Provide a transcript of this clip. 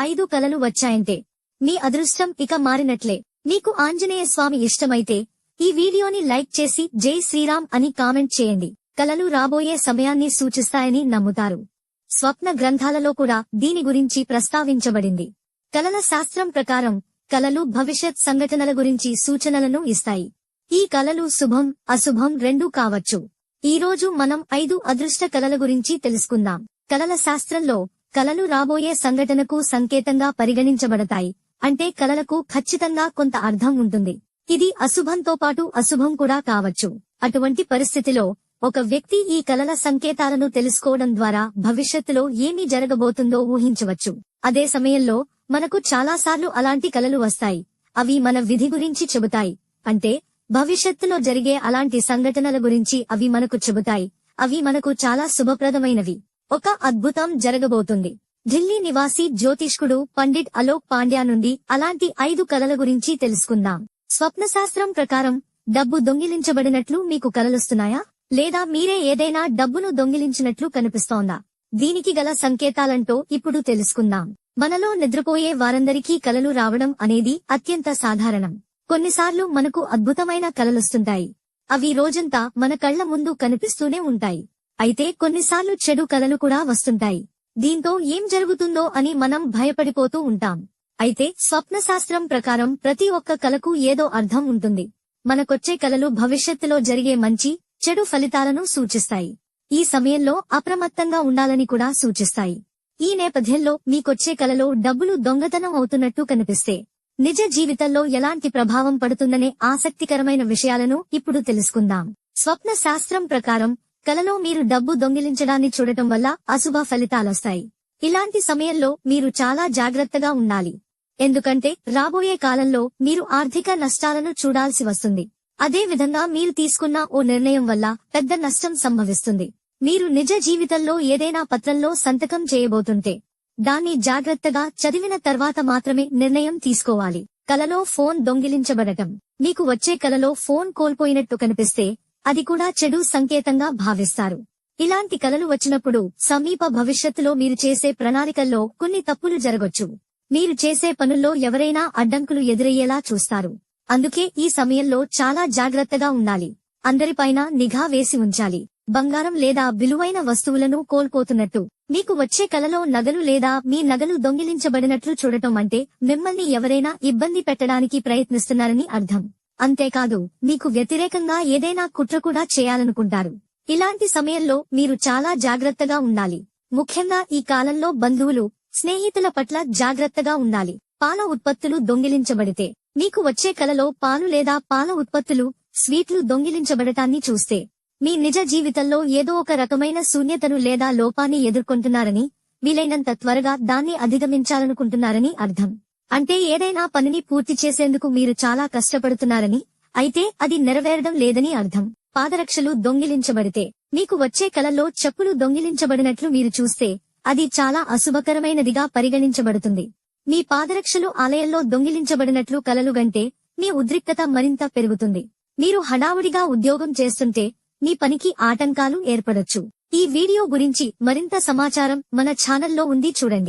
ఐదు కలలు వచ్చాయంటే. మీ అదృష్టం ఇక మారినట్లే. నీకు ఆంజనేయ స్వామి ఇష్టమైతే ఈ వీడియోని లైక్ చేసి జై శ్రీరామ్ అని కామెంట్ చేయండి. కలలు రాబోయే సమయాన్ని సూచిస్తాయని నమ్ముతారు. స్వప్న గ్రంథాలలో కూడా దీని గురించి ప్రస్తావించబడింది. కలల శాస్త్రం ప్రకారం కలలు భవిష్యత్ సంఘటనల గురించి సూచనలను ఇస్తాయి. ఈ కలలు శుభం అశుభం రెండూ కావచ్చు. ఈ రోజు మనం ఐదు అదృష్ట కలల గురించి తెలుసుకుందాం. కలల శాస్త్రంలో కలలు రాబోయే సంఘటనకు సంకేతంగా పరిగణించబడతాయి. అంటే కలలకు ఖచ్చితంగా కొంత అర్థం ఉంటుంది. ఇది అశుభంతో పాటు అశుభం కూడా కావచ్చు. అటువంటి పరిస్థితిలో ఒక వ్యక్తి ఈ కలల సంకేతాలను తెలుసుకోవడం ద్వారా భవిష్యత్తులో ఏమి జరగబోతుందో ఊహించవచ్చు. అదే సమయంలో మనకు చాలాసార్లు అలాంటి కలలు వస్తాయి. అవి మన విధి గురించి చెబుతాయి. అంటే భవిష్యత్తులో జరిగే అలాంటి సంఘటనల గురించి అవి మనకు చెబుతాయి. అవి మనకు చాలా శుభప్రదమైనవి. ఒక అద్భుతం జరగబోతుంది. ఢిల్లీ నివాసి జ్యోతిష్కుడు పండిట్ అలోక్ పాండ్యా నుండి అలాంటి ఐదు కలల గురించి తెలుసుకుందాం. స్వప్నశాస్త్రం ప్రకారం డబ్బు దొంగిలించబడినట్లు మీకు కలలొస్తున్నాయా? లేదా మీరే ఏదైనా డబ్బును దొంగిలించినట్లు కనిపిస్తోందా? దీనికి గల సంకేతాలంటో ఇప్పుడు తెలుసుకుందాం. మనలో నిద్రపోయే వారందరికీ కలలు రావడం అనేది అత్యంత సాధారణం. కొన్నిసార్లు మనకు అద్భుతమైన కలలుస్తుంటాయి. అవి రోజంతా మన కళ్ళ ముందు కనిపిస్తూనే ఉంటాయి. అయితే కొన్నిసార్లు చెడు కలలు కూడా వస్తుంటాయి. దీంతో ఏం జరుగుతుందో అని మనం భయపడిపోతూ ఉంటాం. అయితే స్వప్నశాస్త్రం ప్రకారం ప్రతి ఒక్క కలకు ఏదో అర్థం ఉంటుంది. మనకొచ్చే కలలు భవిష్యత్తులో జరిగే మంచి చెడు ఫలితాలను సూచిస్తాయి. ఈ సమయంలో అప్రమత్తంగా ఉండాలని కూడా సూచిస్తాయి. ఈ నేపథ్యంలో మీకొచ్చే కలలో డబ్బులు దొంగతనం అవుతున్నట్టు కనిపిస్తే నిజ జీవితంలో ఎలాంటి ప్రభావం పడుతుందనే ఆసక్తికరమైన విషయాలను ఇప్పుడు తెలుసుకుందాం. స్వప్న శాస్త్రం ప్రకారం కలలో మీరు డబ్బు దొంగిలించడాన్ని చూడటం వల్ల అశుభ ఫలితాలొస్తాయి. ఇలాంటి సమయంలో మీరు చాలా జాగ్రత్తగా ఉండాలి. ఎందుకంటే రాబోయే కాలంలో మీరు ఆర్థిక నష్టాలను చూడాల్సి వస్తుంది. అదే విధంగా మీరు తీసుకున్న ఓ నిర్ణయం వల్ల పెద్ద నష్టం సంభవిస్తుంది. మీరు నిజ జీవితంలో ఏదైనా పత్రంలో సంతకం చేయబోతుంటే దాన్ని జాగ్రత్తగా చదివిన తర్వాత మాత్రమే నిర్ణయం తీసుకోవాలి. కలలో ఫోన్ దొంగిలించబడటం. మీకు వచ్చే కలలో ఫోన్ కోల్పోయినట్టు కనిపిస్తే అది కూడా చెడు సంకేతంగా భావిస్తారు. ఇలాంటి కలలు వచ్చినప్పుడు సమీప భవిష్యత్తులో మీరు చేసే ప్రణాళికల్లో కొన్ని తప్పులు జరగొచ్చు. మీరు చేసే పనుల్లో ఎవరైనా అడ్డంకులు ఎదురయ్యేలా చూస్తారు. అందుకే ఈ సమయంలో చాలా జాగ్రత్తగా ఉండాలి. అందరిపైన నిఘా వేసి ఉంచాలి. బంగారం లేదా విలువైన వస్తువులను కోల్పోతున్నట్టు. మీకు వచ్చే కలలో నగలు లేదా మీ నగలు దొంగిలించబడినట్లు చూడటం అంటే మిమ్మల్ని ఎవరైనా ఇబ్బంది పెట్టడానికి ప్రయత్నిస్తున్నారని అర్థం. అంతేకాదు మీకు వ్యతిరేకంగా ఏదైనా కుట్ర కూడా చేయాలనుకుంటారు. ఇలాంటి సమయంలో మీరు చాలా జాగ్రత్తగా ఉండాలి. ముఖ్యంగా ఈ కాలంలో బంధువులు స్నేహితుల పట్ల జాగ్రత్తగా ఉండాలి. పాల ఉత్పత్తులు దొంగిలించబడితే మీకు వచ్చే కలలో పాలు లేదా పాల ఉత్పత్తులు స్వీట్లు దొంగిలించబడటాన్ని చూస్తే మీ నిజ జీవితంలో ఏదో ఒక రకమైన శూన్యతను లేదా లోపాన్ని ఎదుర్కొంటున్నారని వీలైనంత త్వరగా దాన్ని అధిగమించాలనుకుంటున్నారని అర్థం. అంటే ఏదైనా పనిని పూర్తి చేసేందుకు మీరు చాలా కష్టపడుతున్నారని అయితే అది నెరవేరడం లేదని అర్థం. పాదరక్షలు దొంగిలించబడితే మీకు వచ్చే కలలో చెప్పులు దొంగిలించబడినట్లు మీరు చూస్తే అది చాలా అశుభకరమైనదిగా పరిగణించబడుతుంది. మీ పాదరక్షలు ఆలయంలో దొంగిలించబడినట్లు కలలుగంటే మీ ఉద్రిక్తత మరింత పెరుగుతుంది. మీరు హడావుడిగా ఉద్యోగం చేస్తుంటే మీ పనికి ఆటంకాలు ఏర్పడొచ్చు. ఈ వీడియో గురించి మరింత సమాచారం మన ఛానల్లో ఉంది చూడండి.